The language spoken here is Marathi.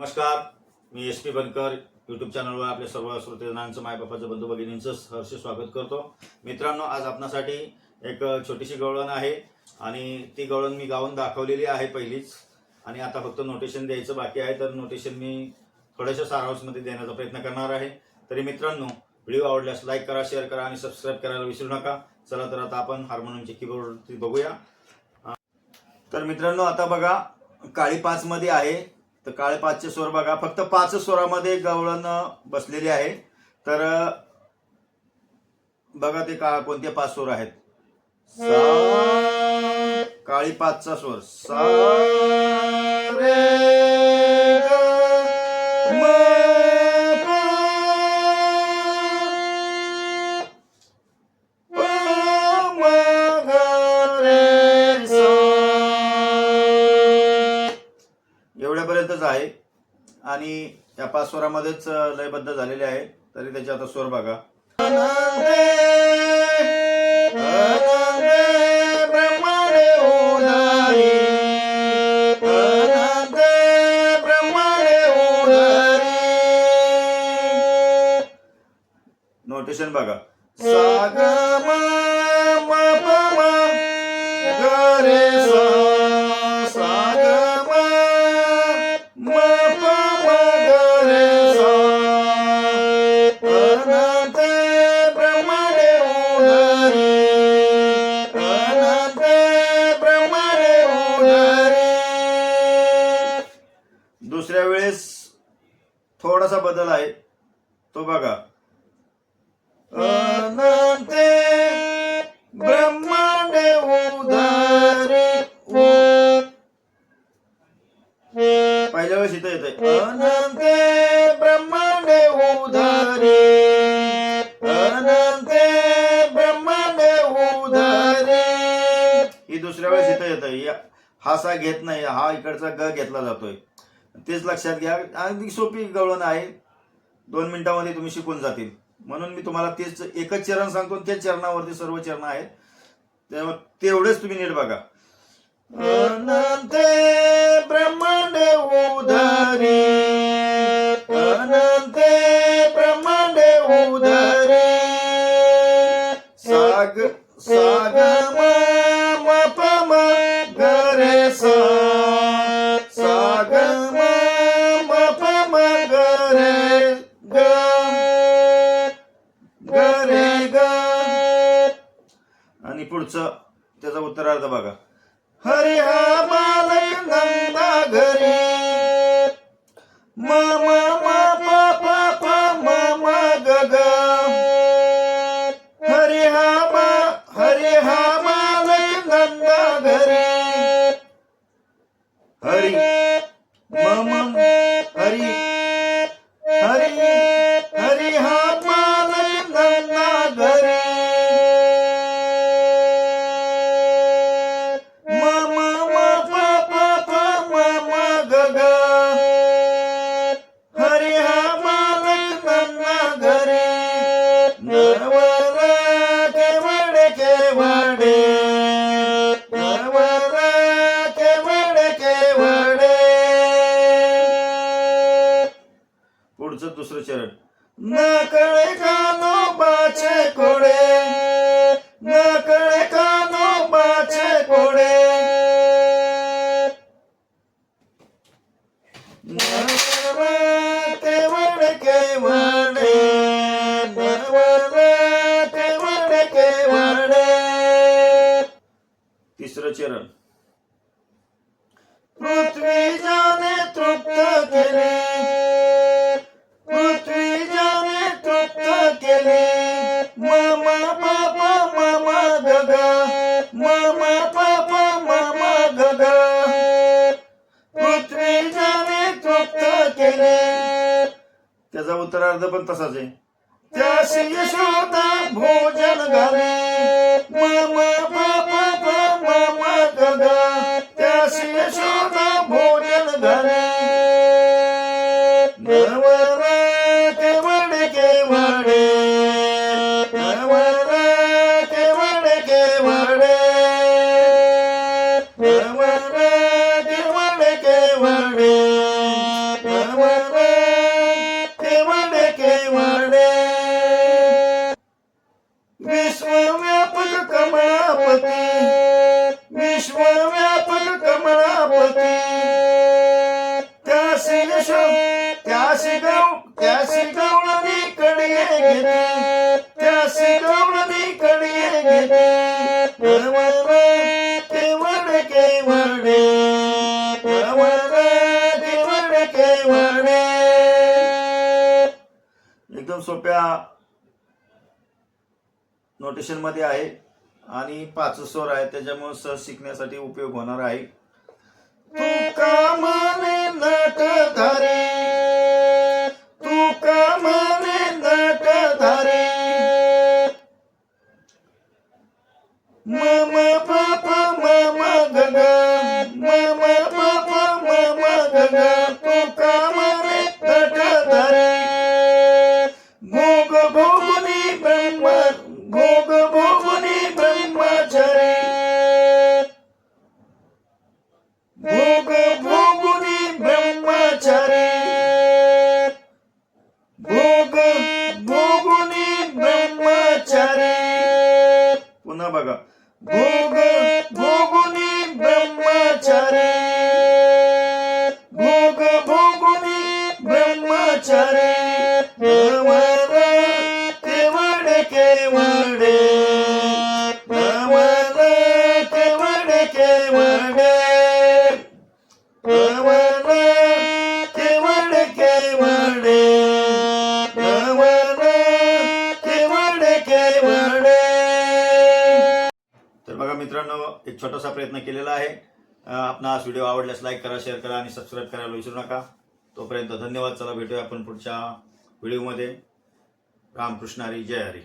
नमस्कार मी एस पी बनकर. यूट्यूब चॅनलवर आपल्या सर्व श्रोतेजनांचं मायबापाचं बंधू भगिनींचं हर्ष स्वागत करतो. मित्रांनो आज आपणासाठी एक छोटीशी गवळण आहे आणि ती गवळण मी गाऊन दाखवलेली आहे पहिलीच. आणि आता फक्त नोटेशन द्यायचं बाकी आहे तर नोटेशन मी थोड्याशा सारांशमध्ये देण्याचा प्रयत्न करणार आहे. तरी मित्रांनो व्हिडिओ आवडल्यास लाईक करा शेअर करा आणि सबस्क्राईब करायला विसरू नका. चला तर आता आपण हार्मोनियमची कीबोर्ड बघूया. तर मित्रांनो आता बघा काळी पाचमध्ये आहे. तर काळे पाचचे स्वर बघा फक्त पाच स्वरामध्ये गवळण बसलेली आहे. तर बघा ते का कोणते पाच स्वर आहेत? सा काळी पाचचा स्वर सा रे आहे आणि या पाच स्वरामध्येच लयबद्ध झालेले आहे. तरी त्याचे आता स्वर बघा. नोटेशन बघा. सागमा थोडासा बदल आहे. तो बघा. अनंते ब्रह्मांडे उदारे. पहिल्या वेळेस इथं येतंय. अनंते ब्रह्मांडे उदारे. अनंते ब्रह्मांडे उदारे. ही दुसऱ्या वेळेस इथं येतंय. हा सा घेत नाही. हा इकडचा ग घेतला जातोय. तेच लक्षात घ्या. अगदी सोपी गवळण आहे. दोन मिनिटांमध्ये तुम्ही शिकून जातील. म्हणून मी तुम्हाला तेच एकच चरण सांगतो त्याच चरणावरती सर्व चरण आहेत. तेवढेच तुम्ही नीट बघा. आणि पुढचं त्याचा उत्तरार्थ बघा. हरी हा बालक नंदा घरी पुढचं दुसरं चरण. न कळे कानो बाचे कोडे. न कळे कानो बाचे कोडे तिसरं चरण. त्याचा उत्तरार्ध पण तसाच आहे. त्याशी यशोदा भोजन घाले. विश्वव्यापक कमळापती. विश्वव्यापक कमळापती. त्यासी यशो त्यासी गौ त्यासी गौणनी कडे घेते. त्यासी गौणनी कडे घेते. परवर केवड केवडे परवर केवड केवडे एकदम सोप्या नोटेशनमध्ये आहे आणि पाच स्वर आहे त्याच्यामुळे सहज शिकण्यासाठी उपयोग होणार आहे. तू ब्रह्मचारी। भोग भोगुनी ब्रह्मचारी। अमर केवड केवडे। अमर केवड केवडे। अमर केवड केवडे। अमर केवड प्रयत्न केलेला आहे. आपला आपणास व्हिडिओ आवडल्यास लाईक करा शेअर करा आणि सबस्क्राईब करायला विसरू नका. तोपर्यंत धन्यवाद. चला भेटूया आपण पुढच्या व्हिडिओमध्ये रामकृष्ण हरी जय हरी.